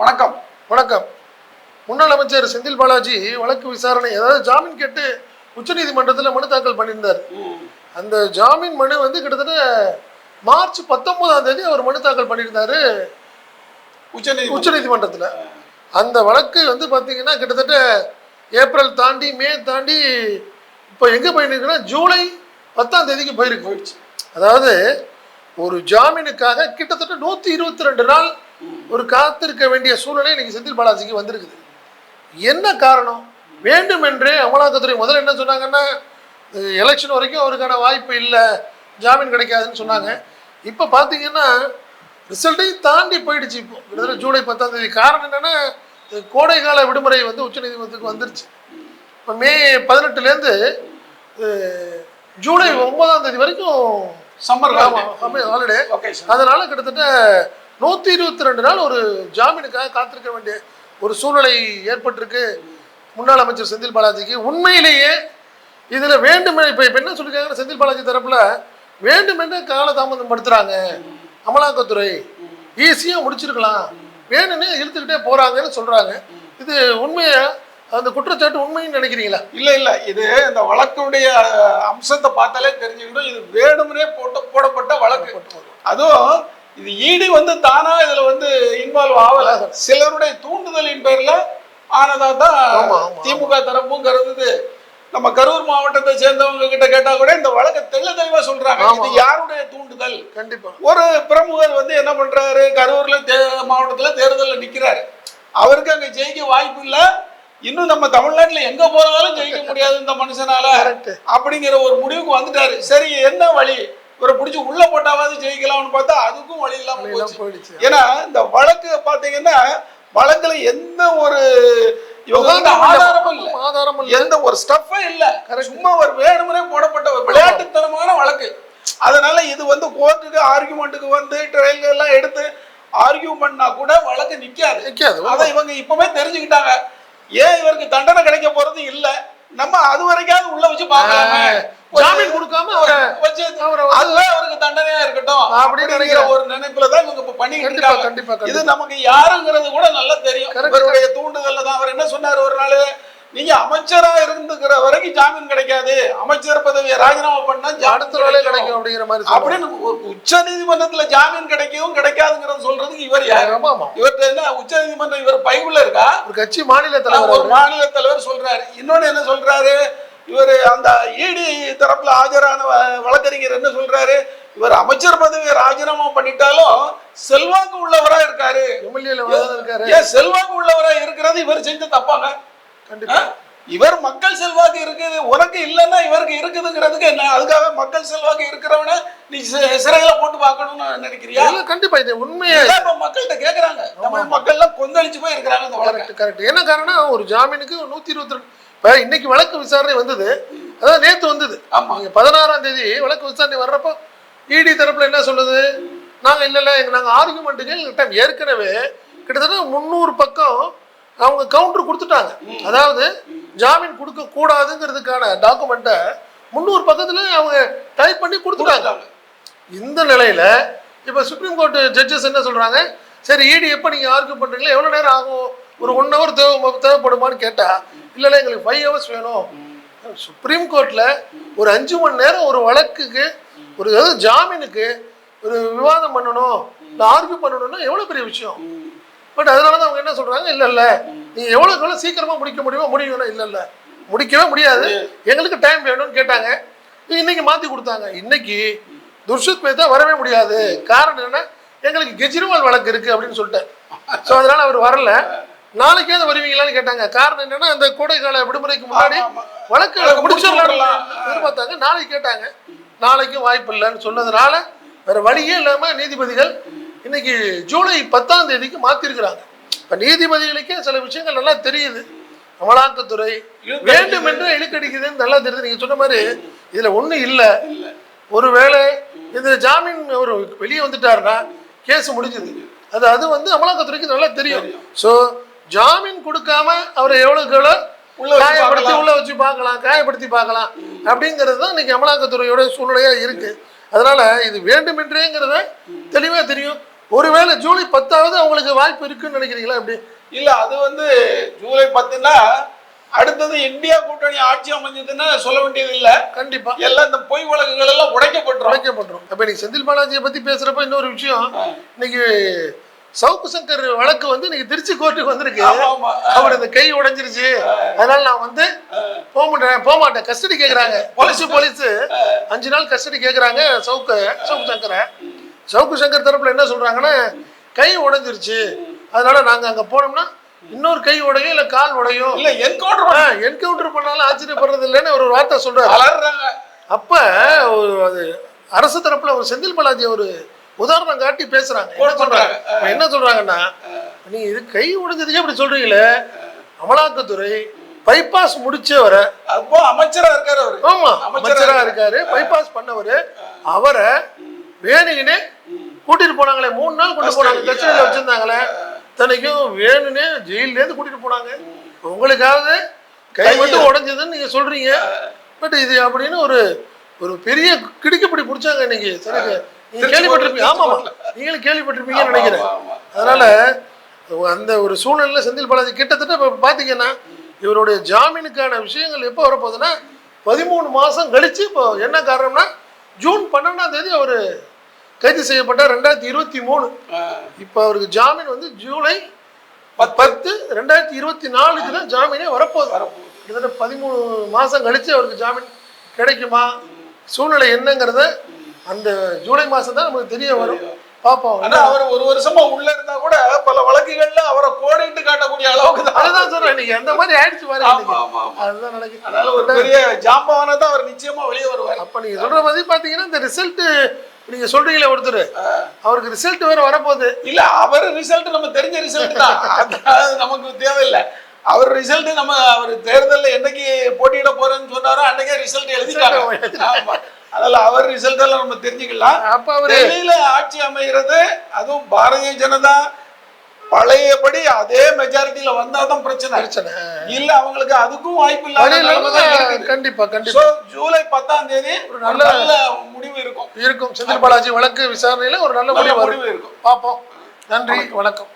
வணக்கம் வணக்கம். முன்னாள் அமைச்சர் செந்தில் பாலாஜி வழக்கு விசாரணை அதாவது ஜாமீன் கேட்டு உச்சநீதிமன்றத்தில் மனு தாக்கல் பண்ணியிருந்தார். அந்த ஜாமீன் மனு வந்து கிட்டத்தட்ட மார்ச் பத்தொன்பதாம் தேதி அவர் மனு தாக்கல் பண்ணியிருந்தாரு உச்சநீதிமன்றத்தில் அந்த வழக்கு வந்து பார்த்தீங்கன்னா கிட்டத்தட்ட ஏப்ரல் தாண்டி மே தாண்டி இப்போ எங்கே போயிருக்குன்னா ஜூலை பத்தாம் தேதிக்கு போயிருக்கு. போயிடுச்சு. அதாவது ஒரு ஜாமீனுக்காக கிட்டத்தட்ட நூற்றி இருபத்தி ரெண்டு நாள் ஒரு காத்திருக்க வேண்டிய சூழ்நிலை இன்னைக்கு செந்தில் பாலாஜிக்கு வந்திருக்குது. என்ன காரணம்? வேண்டுமென்றே அமலாக்கத்துறை முதல்ல என்ன சொன்னாங்கன்னா எலெக்ஷன் வரைக்கும் அவருக்கான வாய்ப்பு இல்லை ஜாமீன் கிடைக்காதுன்னு சொன்னாங்க. இப்போ பார்த்தீங்கன்னா ரிசல்ட்டையும் தாண்டி போயிடுச்சு இப்போ. கிட்டத்தட்ட ஜூலை பத்தாம் தேதி. காரணம் என்னன்னா கோடைக்கால விடுமுறை வந்து உச்சநீதிமன்றத்துக்கு வந்துருச்சு. இப்போ மே பதினெட்டுலேருந்து ஜூலை ஒன்பதாம் தேதி வரைக்கும் சம்மர் ஹாலிடே அதனால கிட்டத்தட்ட நூற்றி இருபத்தி ரெண்டு நாள் ஒரு ஜாமீனுக்காக காத்திருக்க வேண்டிய ஒரு சூழ்நிலை ஏற்பட்டிருக்கு. முன்னாள் அமைச்சர் செந்தில் பாலாஜிக்கு. உண்மையிலேயே இதில் வேண்டுமே இப்போ இப்போ என்ன சொல்லியிருக்காங்கன்னா செந்தில் பாலாஜி தரப்புல? வேண்டுமென்றே காலதாமதம் படுத்துறாங்க. அமலாக்கத்துறை. ஈஸியாக முடிச்சிருக்கலாம். வேணும்னே இழுத்துக்கிட்டே போறாங்கன்னு சொல்றாங்க. இது உண்மையா? அந்த குற்றச்சாட்டு உண்மைன்னு நினைக்கிறீங்களா? இல்ல இல்ல. இது இந்த வழக்குடைய அம்சத்தை பார்த்தாலே தெரிஞ்சுக்கிடும் இது வேணும்னே போட்டு போடப்பட்ட வழக்கு. அதுவும் இது ஈடி வந்து தானா இதுல வந்து இன்வால்வ் ஆகல. சிலருடைய தூண்டுதலின் பேர்ல ஆனதா தான். திமுக தரப்பும் கருதுது. நம்ம கரூர் மாவட்டத்தை சேர்ந்தவங்க கிட்ட கேட்டா கூட இந்த வழக்கை தெள்ள தெளிவா சொல்றாங்க. இது யாருடைய தூண்டுதல்? கண்டிப்பா. ஒரு பிரமுகர் வந்து என்ன பண்றாரு? கரூர்ல மாவட்டத்துல தேர்தலில் நிக்கிறாரு. அவருக்கு அங்க ஜெயிக்க வாய்ப்பு இல்ல. இன்னும் நம்ம தமிழ்நாட்டுல எங்க போனாலும் ஜெயிக்க முடியாது இந்த மனுஷனால அப்படிங்கிற ஒரு முடிவுக்கு வந்துட்டாரு. சரி என்ன வழி? இவரை பிடிச்சி உள்ள போட்டாவது ஜெயிக்கலாம்னு பார்த்தா அதுக்கும் வழி இல்லாம போயிடுச்சு. ஏன்னா இந்த வழக்கு பாத்தீங்கன்னா வழக்குல எந்த ஒரு ஆதாரமும் எந்த ஒரு ஸ்டஃபே இல்ல. சும்மா ஒரு வேணுமனே போடப்பட்ட ஒரு விளையாட்டுத்தனமான வழக்கு. அதனால இது வந்து கோர்ட்டுக்கு ஆர்குமெண்ட்டுக்கு வந்து ட்ரையல் எல்லாம் எடுத்து ஆர்கியூ பண்ணா கூட வழக்கு நிக்காது. நிக்காது. அதை இவங்க இப்பவே தெரிஞ்சுக்கிட்டாங்க. ஏன் இவருக்கு தண்டனை கிடைக்க போறது இல்ல? நம்ம அது வரைக்காவது உள்ள வச்சு பார்க்கலாமே. ஒரு- ஜாமீன் கொடுக்காம அவரை வச்சு அதுவே அவருக்கு தண்டனையா இருக்கட்டும் அப்படின்னு நினைக்கிறேன். ஒரு நினைப்புல தான் இவங்க இப்ப பண்ணிக்கிட்டு கண்டிப்பா இருக்காங்க. கண்டிப்பா இது நமக்கு யாருங்கிறது கூட நல்லா தெரியும். இவருடைய தூண்டுதல்ல தான். அவர் என்ன சொன்னார் ஒரு நாள்? நீங்க அமைச்சரா இருந்துக்கிற வரைக்கும் ஜாமீன் கிடைக்காது. அமைச்சர் பதவியை ராஜினாமா பண்ணா அடுத்த வேலை கிடைக்கும். அப்படிங்கிற மாதிரி. அப்படின்னு உச்ச நீதிமன்றத்துல ஜாமீன் கிடைக்கவும் கிடைக்காதுங்கிறது சொல்றதுக்கு இவர் இவர்கிட்ட என்ன உச்ச நீதிமன்றம் இவர் பைக்குள்ள இருக்கா? ஒரு கட்சி மாநில தலைவர் ஒரு மாநில தலைவர் சொல்றாரு. இன்னொன்னு என்ன சொல்றாரு? இவர் அந்த இடி தரப்புல ஆஜரான வழக்கறிஞர் என்ன சொல்றாரு? இவர் அமைச்சர் பதவியை ராஜினாமா பண்ணிட்டாலும் செல்வாக்கு உள்ளவரா இருக்காரு. செல்வாக்கு உள்ளவரா இருக்கிறது இவர் செஞ்ச தப்பாங்க? இவர் மக்கள் செல்வாக்கு இருக்குது உனக்கு இல்லைன்னா இவருக்கு இருக்குதுங்கிறதுக்கு என்ன அதுக்காக மக்கள் செல்வாக்கு இருக்கிறவன நீ சிறையில போட்டு பார்க்கணும்னு நினைக்கிறியா? கண்டிப்பா இது உண்மையே. இப்ப மக்கள்கிட்ட கேக்குறாங்க. தமிழ் மக்கள் எல்லாம் கொந்தளிச்சு போய் இருக்கிறாங்க இந்த வழக்கு. கரெக்ட் என்ன காரணம்? ஒரு ஜாமீனுக்கு நூத்தி இருபத்தி ரெண்டு இப்ப இன்னைக்கு வழக்கு விசாரணை வந்தது. அதான் நேத்து வந்தது. ஆமா. நீங்க பதினாறாம் தேதி வழக்கு விசாரணை வர்றப்போ இடி தரப்புல என்ன சொல்லுது? நாங்க இல்ல இல்ல எங்க நாங்க ஆர்குமெண்ட்டுகள் ஏற்கனவே கிட்டத்தட்ட முந்நூறு பக்கம் அவங்க கவுண்டர் கொடுத்துட்டாங்க. அதாவது ஜாமீன் கொடுக்க கூடாதுங்கிறதுக்கான டாக்குமெண்ட்டை முந்நூறு பக்கத்துல அவங்க டைப் பண்ணி கொடுத்துட்டாங்க. இந்த நிலையில இப்போ சுப்ரீம் கோர்ட் ஜட்ஜஸ் என்ன சொல்றாங்க? சரி இடி எப்போ நீங்க ஆர்கியூ பண்றீங்களா எவ்வளவு நேரம் ஆகும்? ஒரு ஒன் ஹவர் தேவை தேவைப்படுமான்னு கேட்டா இல்ல இல்ல எங்களுக்கு ஃபைவ் ஹவர்ஸ் வேணும். சுப்ரீம் கோர்ட்ல ஒரு அஞ்சு மணி நேரம் ஒரு வழக்குக்கு ஒரு ஜாமீனுக்கு ஒரு விவாதம் பண்ணணும் இல்லை ஆர்கியூ பண்ணணும்னா எவ்வளவு பெரிய விஷயம்? பட் அதனால தான் அவங்க என்ன சொல்றாங்க? இல்ல இல்ல. நீங்க எவ்வளவுக்கு எவ்வளவு சீக்கிரமா முடிக்க முடியுமோ முடிக்கணும் இல்ல இல்ல. முடிக்கவே முடியாது. எங்களுக்கு டைம் வேணும்னு கேட்டாங்க. இன்னைக்கு மாத்தி கொடுத்தாங்க. இன்னைக்கு துர்ஷித் மேத்தா வரவே முடியாது. காரணம் என்னன்னா எங்களுக்கு கெஜ்ரிவால் வழக்கு இருக்கு அப்படின்னு சொல்லிட்டேன் ஸோ அதனால அவர் வரல. நாளைக்கே வருவீங்களான்னு கேட்டாங்க. காரணம் என்னன்னா அந்த கோடைக்கால விடுமுறைக்கு முன்னாடி. வழக்கு முடிச்சிடலாம். எதிர்பார்த்தாங்க. நாளைக்கு கேட்டாங்க. நாளைக்கும் வாய்ப்பு இல்லைன்னு சொன்னதுனால வேற வழியே இல்லாம நீதிபதிகள் இன்னைக்கு ஜூலை பத்தாம் தேதிக்கு மாத்திருக்கிறாங்க. இப்ப நீதிபதிகளுக்கே சில விஷயங்கள் நல்லா தெரியுது. அமலாக்கத்துறை. வேண்டும் என்று இழுக்கடிக்குதுன்னு நல்லா தெரியுது. நீங்க சொன்ன மாதிரி இதுல ஒண்ணு இல்ல. ஒருவேளை இந்த ஜாமீன் ஒரு வெளியே வந்துட்டாருன்னா கேஸ் முடிஞ்சது. அது அது வந்து அமலாக்கத்துறைக்கு நல்லா தெரியும். ஸோ ஜாமீன் கொடுக்காம அவரை எவ்வளவுக்கு எவ்வளோ காயப்படுத்தி. உள்ள வச்சு பார்க்கலாம் காயப்படுத்தி பார்க்கலாம். அப்படிங்கிறது தான் இன்னைக்கு அமலாக்கத்துறையோட சூழ்நிலையா இருக்கு. அதனால இது வேண்டுமென்றேங்கிறத தெளிவா தெரியும். ஒருவேளை ஜூலை பத்தாவது அவங்களுக்கு வாய்ப்பு இருக்குன்னு நினைக்கிறீங்களா? எப்படி? இல்ல அது வந்து ஜூலை பத்துனா அடுத்தது இந்தியா கூட்டணி ஆட்சி அமைஞ்சதுன்னா சொல்ல வேண்டியது இல்ல. கண்டிப்பா. எல்லாம் இந்த பொய் வழக்குகள் எல்லாம் உடைக்கப்பட்டுரும். உழைக்கப்படுறோம் அப்ப நீங்க செந்தில் பாலாஜியை பத்தி பேசுறப்ப இன்னொரு விஷயம். இன்னைக்கு சவுக்கு சங்கர் வழக்கு வந்து இன்னைக்கு திருச்சி கோர்ட்டுக்கு வந்திருக்கு. அவர் இந்த கை உடைஞ்சிருச்சு. அதனால நான் வந்து போக மாட்டேன். போக மாட்டேன். கஸ்டடி கேக்குறாங்க. Police police. அஞ்சு நாள் கஸ்டடி கேக்குறாங்க சவுக்கு சவுக்கு சங்கரை. சவுக்கு சங்கர் தரப்புல என்ன சொல்றாங்கன்னா கை உடைஞ்சிருச்சு. அதனால நாங்க அங்க போனோம்னா இன்னொரு கை உடையும் இல்ல கால் உடையும் இல்ல என்கவுண்டர் என்கவுண்டர் பண்ணாலும் ஆச்சரியப்படுறது இல்லைன்னு ஒரு வார்த்தை வளர்றாங்க அப்ப அது அரசு தரப்புல ஒரு செந்தில் பாலாஜி ஒரு உதாரணம் காட்டி பேசுறாங்க. என்ன சொல்றாங்க? இப்ப என்ன சொல்றாங்கன்னா நீங்க இது கை உடைஞ்சதுக்கே இப்படி சொல்றீங்களே அமலாக்கத்துறை பைபாஸ் முடிச்சவரை அப்போ அமைச்சரா இருக்காரு அவரு. ஆமா அமைச்சரா இருக்காரு. பைபாஸ் பண்ணவரு. அவரை வேணுங்கனே கூட்டிட்டு போனாங்களே. மூணு நாள் கொண்டு போனாங்க. கச்சேரியில வச்சிருந்தாங்களே. இத்தனைக்கும் வேணும்னே ஜெயில இருந்து கூட்டிட்டு போனாங்க. உங்களுக்காவது கை மட்டும் உடைஞ்சதுன்னு நீங்க சொல்றீங்க. பட் இது அப்படின்னு ஒரு ஒரு பெரிய கிடுக்குப்பிடி பிடிச்சாங்க இன்னைக்கு. சரிங்க நீங்க கேள்விப்பட்டிருப்பீங்க. ஆமாமா. கோர்ட்ல. நீங்களும் கேள்விப்பட்டிருப்பீங்கன்னு நினைக்கிறேன். ஆமா, ஆமா. அதனால அந்த ஒரு சூழ்நிலையில செந்தில் பாலாஜி கிட்டத்தட்ட இப்போ பார்த்தீங்கன்னா இவருடைய ஜாமீனுக்கான விஷயங்கள் எப்போ வரப்போகுதுன்னா பதிமூணு மாசம் கழிச்சு இப்போ என்ன காரணம்னா ஜூன் பன்னெண்டாம் தேதி அவர் கைது செய்யப்பட்டார் ரெண்டாயிரத்தி இருபத்தி மூணு. இப்போ அவருக்கு ஜாமீன் வந்து ஜூலை பத்து. ரெண்டாயிரத்தி இருபத்தி நாலுக்கு தான் ஜாமீனே வரப்போகுது. வரப்போகுது. கிட்டத்தட்ட பதிமூணு மாசம் கழிச்சு அவருக்கு ஜாமீன் கிடைக்குமா? சூழ்நிலை என்னங்கிறத அந்த ஜூலை மாசம் தான் நமக்கு தெரிய வரும். பார்ப்போம். ஆனா அவர் ஒரு வருஷமா உள்ள இருந்தா கூட பல வழக்குகள்ல அவரை கோடிட்டு காட்டக்கூடிய அளவுக்கு தான். அதுதான் சொல்றேன் நீங்க அந்த மாதிரி ஆயிடுச்சு பாருங்க. அதுதான் நடக்குது. அதனால ஒரு பெரிய ஜாம்பவானா தான் அவர் நிச்சயமா வெளியே வருவார். அப்ப நீங்க சொல்ற மாதிரி பாத்தீங்கன்னா இந்த ரிசல்ட் நீங்க சொல்றீங்களே ஒருத்தர். அவருக்கு ரிசல்ட் வேற வரப்போகுது. இல்ல அவர் ரிசல்ட் நம்ம தெரிஞ்ச ரிசல்ட் தான். அது நமக்கு தேவையில்லை. அவர் ரிசல்ட் நம்ம அவர் தேர்தல்ல என்னைக்கு போட்டியிட போறேன்னு சொன்னாரோ அன்னைக்கே ரிசல்ட் எழுதிட்டாங்க. ஆமா. அதனால அவர் ரிசல்ட் எல்லாம் நம்ம தெரிஞ்சுக்கலாம். அப்ப அவரு ஆட்சி அமைகிறது அதுவும் பாரதிய ஜனதா பழையபடி அதே மெஜாரிட்டியில வந்தாதான் பிரச்சனை. பிரச்சனை. இல்ல அவங்களுக்கு அதுக்கும் வாய்ப்பு இல்லாத. கண்டிப்பா கண்டிப்பா. ஜூலை பத்தாம் தேதி ஒரு நல்ல- நல்ல முடிவு இருக்கும். இருக்கும். செந்தில் பாலாஜி வழக்கு விசாரணையில ஒரு நல்ல முடிவு இருக்கும். பார்ப்போம். நன்றி வணக்கம்.